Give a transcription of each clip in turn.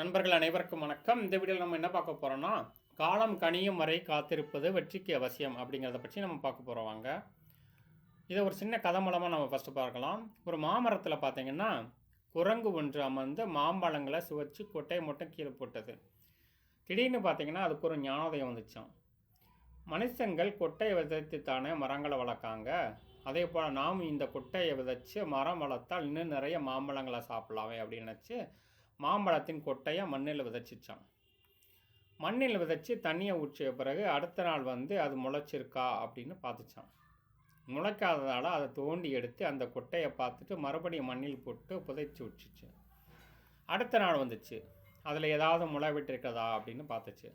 நண்பர்கள் அனைவருக்கும் வணக்கம். இந்த வீடியோவில் நம்ம என்ன பார்க்க போகிறோம்னா காலம் கனியும் வரை காத்திருப்பது வெற்றிக்கு அவசியம் அப்படிங்கிறத பற்றி நம்ம பார்க்க போகிறோம் வாங்க. இதை ஒரு சின்ன கதை மூலமாக நம்ம ஃபஸ்ட்டு பார்க்கலாம். ஒரு மாமரத்தில் பார்த்தீங்கன்னா குரங்கு ஒன்று அமர்ந்து மாம்பழங்களை சுவைச்சு கொட்டையை மட்டும் கீழே போட்டது. திடீர்னு பார்த்தீங்கன்னா அதுக்கு ஒரு ஞானோதயம் வந்துச்சான் மனுஷங்கள் கொட்டையை விதைத்து தானே மரங்களை வளர்க்காங்க. அதே போல் நாம் இந்த கொட்டையை விதைச்சு மரம் வளர்த்தால் இன்னும் நிறைய மாம்பழங்களை சாப்பிடலாமே அப்படின்னு நினச்சி மாம்பழத்தின் கொட்டையை மண்ணில் விதைச்சிச்சான். மண்ணில் விதைச்சி தண்ணியை ஊற்றிய பிறகு அடுத்த நாள் வந்து அது முளைச்சிருக்கா அப்படின்னு பார்த்துச்சான். முளைக்காததால் அதை தோண்டி எடுத்து அந்த கொட்டையை பார்த்துட்டு மறுபடியும் மண்ணில் போட்டு புதைச்சி விட்டுச்சு அடுத்த நாள் வந்துச்சு. அதில் ஏதாவது முளை விட்டுருக்கதா அப்படின்னு பார்த்துச்சு.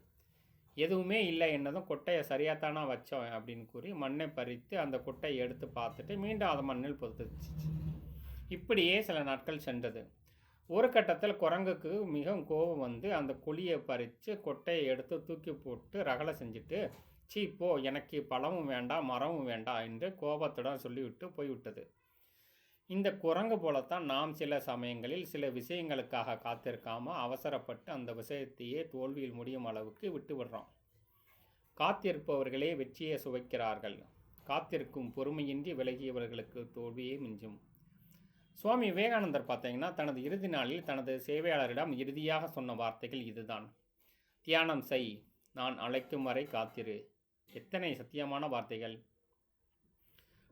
எதுவுமே இல்லை என்னதும் கொட்டையை சரியாகத்தானா வச்சோம் அப்படின்னு கூறி மண்ணை பறித்து அந்த கொட்டையை எடுத்து பார்த்துட்டு மீண்டும் அதை மண்ணில் புதைச்சிச்சு. இப்படியே சில நாட்கள் சென்றது. ஒரு கட்டத்தில் குரங்குக்கு மிகவும் கோபம் வந்து அந்த குழியை பறித்து கொட்டையை எடுத்து தூக்கி போட்டு ரகலை செஞ்சுட்டு சீ போ எனக்கு பழமும் வேண்டாம் மரமும் வேண்டாம் என்று கோபத்துடன் சொல்லிவிட்டு போய்விட்டது. இந்த குரங்கு போலத்தான் நாம் சில சமயங்களில் சில விஷயங்களுக்காக காத்திருக்காமல் அவசரப்பட்டு அந்த விஷயத்தையே தோல்வியில் முடியும் அளவுக்கு விட்டு விடுறோம். காத்திருப்பவர்களே வெற்றியை சுவைக்கிறார்கள். காத்திருக்கும் பொறுமையின்றி விலகியவர்களுக்கு தோல்வியே மிஞ்சும். சுவாமி விவேகானந்தர் பார்த்தீங்கன்னா தனது இறுதி நாளில் தனது சேவையாளரிடம் இறுதியாக சொன்ன வார்த்தைகள் இதுதான். தியானம் செய் நான் அழைக்கும் வரை காத்திரு. எத்தனை சத்தியமான வார்த்தைகள்.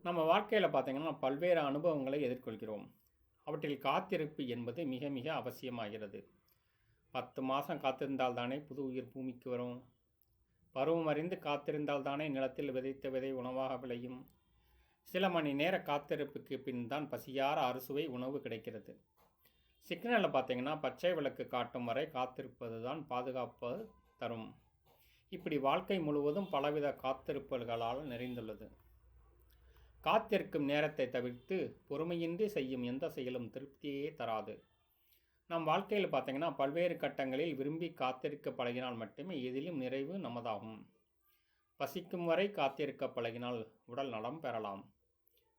நம்ம வாழ்க்கையில் பார்த்தீங்கன்னா பல்வேறு அனுபவங்களை எதிர்கொள்கிறோம். அவற்றில் காத்திருப்பு என்பது மிக மிக அவசியமாகிறது. பத்து மாதம் காத்திருந்தால் தானே புது உயிர் பூமிக்கு வரும். பருவம் அறிந்து காத்திருந்தால் தானே நிலத்தில் விதைத்த விதை உணவாக விளையும். சில மணி நேர காத்திருப்புக்கு பின் தான் பசியார அறுசுவை உணவு கிடைக்கிறது. சிக்னலில் பார்த்தீங்கன்னா பச்சை விளக்கு காட்டும் வரை காத்திருப்பது தான் பாதுகாப்பு தரும். இப்படி வாழ்க்கை முழுவதும் பலவித காத்திருப்புகளால் நிறைந்துள்ளது. காத்திருக்கும் நேரத்தை தவிர்த்து பொறுமையின்றி செய்யும் எந்த செயலும் திருப்தியே தராது. நம் வாழ்க்கையில் பார்த்தீங்கன்னா பல்வேறு கட்டங்களில் விரும்பி காத்திருக்க பழகினால் மட்டுமே எதிலும் நிறைவு நமதாகும். பசிக்கும் வரை காத்திருக்க பழகினால் உடல் நலம் பெறலாம்.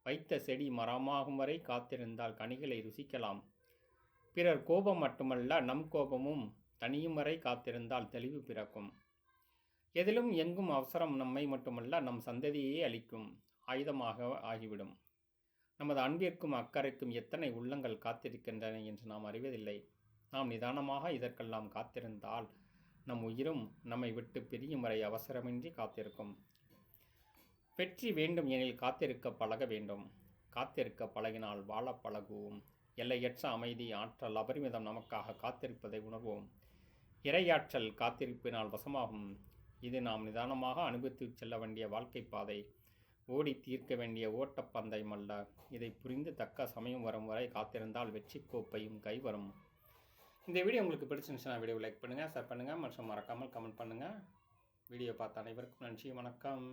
வைத்த செடி மரமாகும் வரை காத்திருந்தால் கனிகளை ருசிக்கலாம். பிறர் கோபம் மட்டுமல்ல நம் கோபமும் தனியும் வரை காத்திருந்தால் தெளிவு பிறக்கும். எதிலும் எங்கும் அவசரம் நம்மை மட்டுமல்ல நம் சந்ததியே அளிக்கும் ஆயுதமாக ஆகிவிடும். நமது அன்பிற்கும் அக்கறைக்கும் எத்தனை உள்ளங்கள் காத்திருக்கின்றன என்று நாம் அறிவதில்லை. நாம் நிதானமாக இதற்கெல்லாம் காத்திருந்தால் நம் உயிரும் நம்மை விட்டு பிரியும் வரை அவசரமின்றி காத்திருக்கும். வெற்றி வேண்டும் எனில் காத்திருக்க பழக வேண்டும். காத்திருக்க பழகினால் வாழ பழகுவோம். எல்லையற்ற அமைதி ஆற்றல் அபரிமிதம் நமக்காக காத்திருப்பதை உணர்வோம். இரையாற்றல் காத்திருப்பினால் வசமாகும். இது நாம் நிதானமாக அனுபவித்து செல்ல வேண்டிய வாழ்க்கை பாதை. ஓடி தீர்க்க வேண்டிய ஓட்டப்பந்தயம் அல்ல. இதை புரிந்து தக்க சமயம் வரும் வரை காத்திருந்தால் வெற்றி கோப்பையும் கைவரும் இந்த வீடியோ உங்களுக்கு பிடிச்சிருந்துச்சுன்னா வீடியோ லைக் பண்ணுங்கள் ஷேர் பண்ணுங்கள் மற்றும் மறக்காமல் கமெண்ட் பண்ணுங்கள் வீடியோ பார்த்த அனைவருக்கும் நன்றி வணக்கம்.